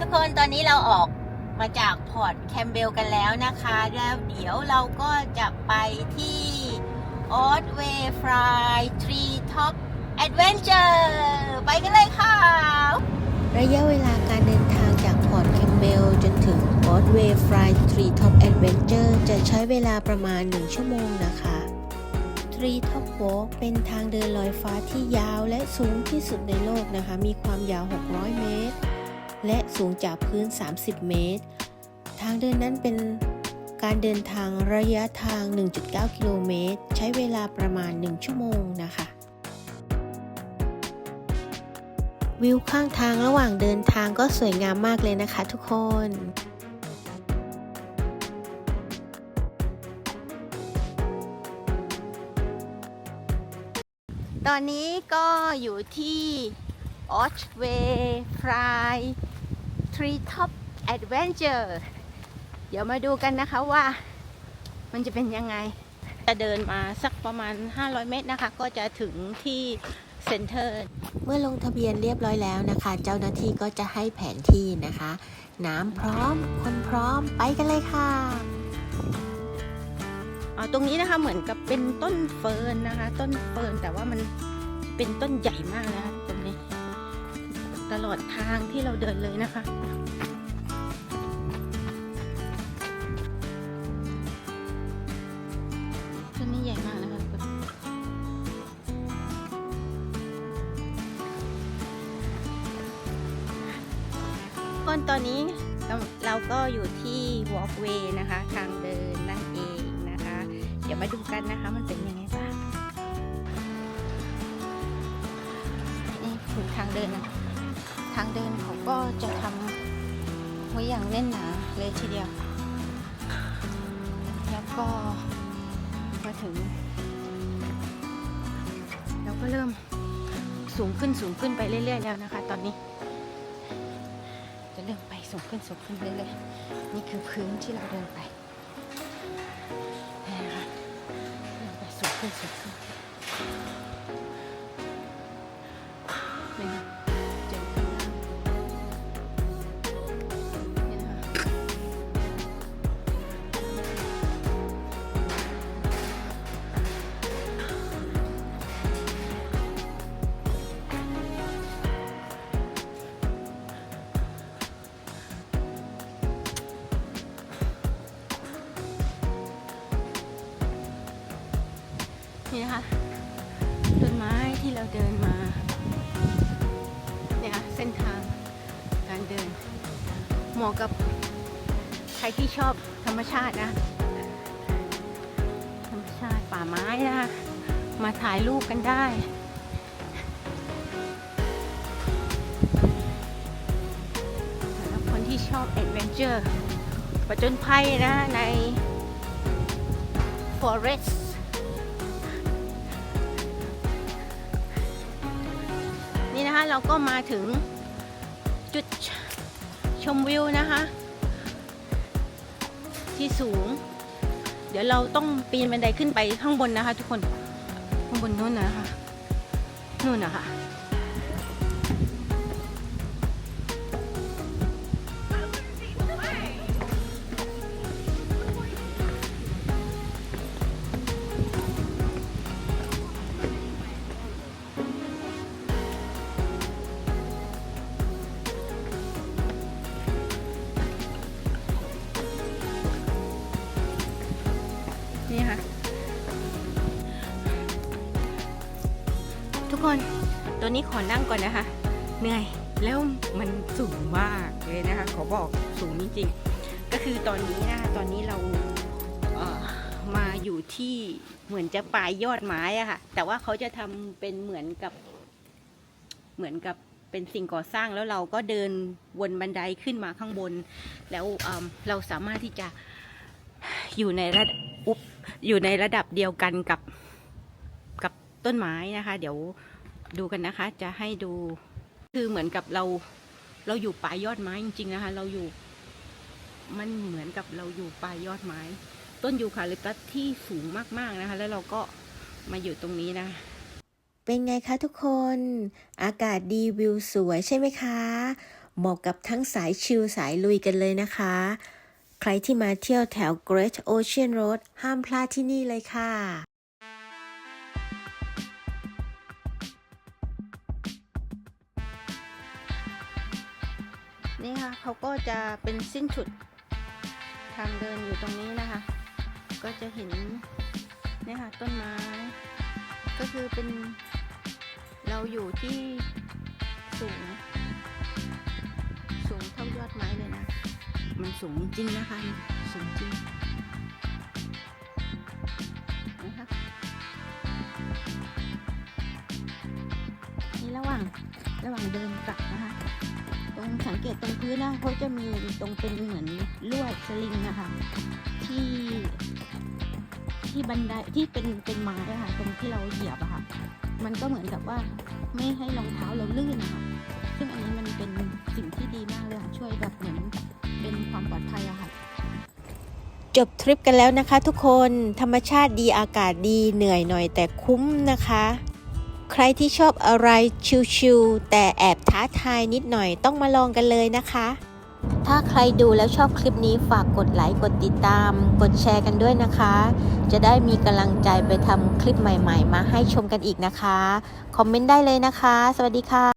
ทุกคนตอนนี้เราออกมาจากพอร์ตแคมเบลกันแล้วนะคะ แล้วเดี๋ยวเราก็จะไปที่ออสเวย์ฟรายทรีท็อปแอดเวนเจอร์ไปกันเลยค่ะ ระยะเวลาการเดินทางจากพอร์ตแคมเบลจนถึงออสเวย์ฟรายทรีท็อปแอดเวนเจอร์จะใช้เวลาประมาณ 1 ชั่วโมงนะคะ Tree Top Walk เป็นทางเดินลอยฟ้าที่ยาวและสูงที่สุดในโลกนะคะ มีความยาว 600 เมตร และสูงจากพื้น 30 เมตร ทางเดินนั้นเป็นการเดินทางระยะทาง 1.9 กิโลเมตร ใช้เวลาประมาณ 1 ชั่วโมงนะคะ วิวข้างทางระหว่างเดินทางก็สวยงามมากเลยนะคะทุกคนตอนนี้ก็อยู่ที่ Archway Fry Tree Top Adventure เดี๋ยวมาดูกันนะคะว่ามันจะเป็นยังไง จะเดินมาสักประมาณ 500 เมตรนะคะ ก็จะถึงที่เซ็นเตอร์ เมื่อลงทะเบียนเรียบร้อยแล้วนะคะ เจ้าหน้าที่ก็จะให้แผนที่นะคะ น้ำพร้อม คนพร้อมไปกันเลยค่ะอ๋อตรงนี้นะคะเหมือนกับเป็นต้นเฟิร์นนะคะ ต้นเฟิร์นแต่ว่ามันเป็นต้นใหญ่มากนะคะตรงนี้ ตลอดทางที่เราเดินเลยนะคะ ต้นนี้ใหญ่มากนะคะคนตอนนี้เราก็อยู่ที่ walkway นะคะ ทางเดินนั่นเองนะคะ เดี๋ยวมาดูกันนะคะ มันเป็นยังไงบ้างนี่คือทางเดินนะ ทางเดินเขาก็จะทำไว้อย่างแน่นหนาเลยทีเดียว แล้วก็มาถึง เราก็เริ่มสูงขึ้นสูงขึ้นไปเรื่อย ๆ แล้วนะคะ ตอนนี้ จะเริ่มไปสูงขึ้นสูงขึ้นเรื่อยๆนี่คือพื้นที่เราเดินไปนะคะเริ่มไปสูงขึ้นสูงขึ้นนี่นะ นี่นะคะต้นไม้ที่เราเดินมาเนี่ยค่ะเส้นทางการเดิน เหมาะกับใครที่ชอบธรรมชาตินะ ธรรมชาติป่าไม้นะคะมาถ่ายรูปกันได้สำหรับคนที่ชอบแอดเวนเจอร์ประจนภัยนะใน forest เราก็มาถึงจุดชมวิวนะคะ ที่สูง เดี๋ยวเราต้องปีนบันไดขึ้นไปข้างบนนะคะ ทุกคนข้างบนนู้นนะคะนู่นนะคะ ตัวนี้ขอนั่งก่อนนะคะ เหนื่อยแล้วมันสูงมากเลยนะคะ ขอบอกสูงจริงๆก็คือตอนนี้นะคะตอนนี้เราเมาอยู่ที่เหมือนจะปลายยอดไม้อะค่ะ แต่ว่าเขาจะทำเป็นเหมือนกับ เหมือนกับเป็นสิ่งก่อสร้างแล้วเราก็เดินวนบันไดขึ้นมาข้างบน แล้วเเราสามารถที่จะอยู่ในระดับอยู่ในระดับเดียวกันกับกับต้นไม้นะคะ เดี๋ยว ดูกันนะคะ จะให้ดู คือเหมือนกับเรา เราอยู่ปลายยอดไม้จริง ๆ นะคะ เราอยู่ มันเหมือนกับเราอยู่ปลายยอดไม้ ต้นยูคาลิปตัสที่สูงมากๆนะคะ แล้วเราก็มาอยู่ตรงนี้นะเป็นไงคะทุกคน อากาศดีวิวสวยใช่ไหมคะ เหมาะกับทั้งสายชิลสายลุยกันเลยนะคะ ใครที่มาเที่ยวแถว Great Ocean Road ห้ามพลาดที่นี่เลยค่ะ นี่ค่ะเขาก็จะเป็นสิ้นสุดทางเดินอยู่ตรงนี้นะคะ ก็จะเห็นนี่ค่ะต้นไม้ ก็คือเป็นเราอยู่ที่สูง สูงเท่ายอดไม้เลยนะ มันสูงจริงนะคะ สูงจริงนะคะนี่ระหว่างระหว่างเดินกลับนะคะ รงสังเกตตรงพื้นนะเขาจะมีตรงเป็นเหมือนลวดสลิงนะคะที่ที่บันไดที่เป็นเป็นไม้อะค่ะตรงที่เราเหยียบอะค่ะ มันก็เหมือนกับว่าไม่ให้รองเท้าเราลื่นนะคะซึ่งอันนี้มันเป็นสิ่งที่ดีมากเลยค่ะช่วยแบบเหมือนเป็นความปลอดภัยอะค่ะ จบทริปกันแล้วนะคะทุกคนธรรมชาติดีอากาศดีเหนื่อยหน่อยแต่คุ้มนะคะ ใครที่ชอบอะไรชิวๆแต่แอบท้าทายนิดหน่อยต้องมาลองกันเลยนะคะ ถ้าใครดูแล้วชอบคลิปนี้ฝากกดไลค์กดติดตาม กดแชร์กันด้วยนะคะ จะได้มีกำลังใจไปทำคลิปใหม่ๆ มาให้ชมกันอีกนะคะ คอมเมนต์ได้เลยนะคะ สวัสดีค่ะ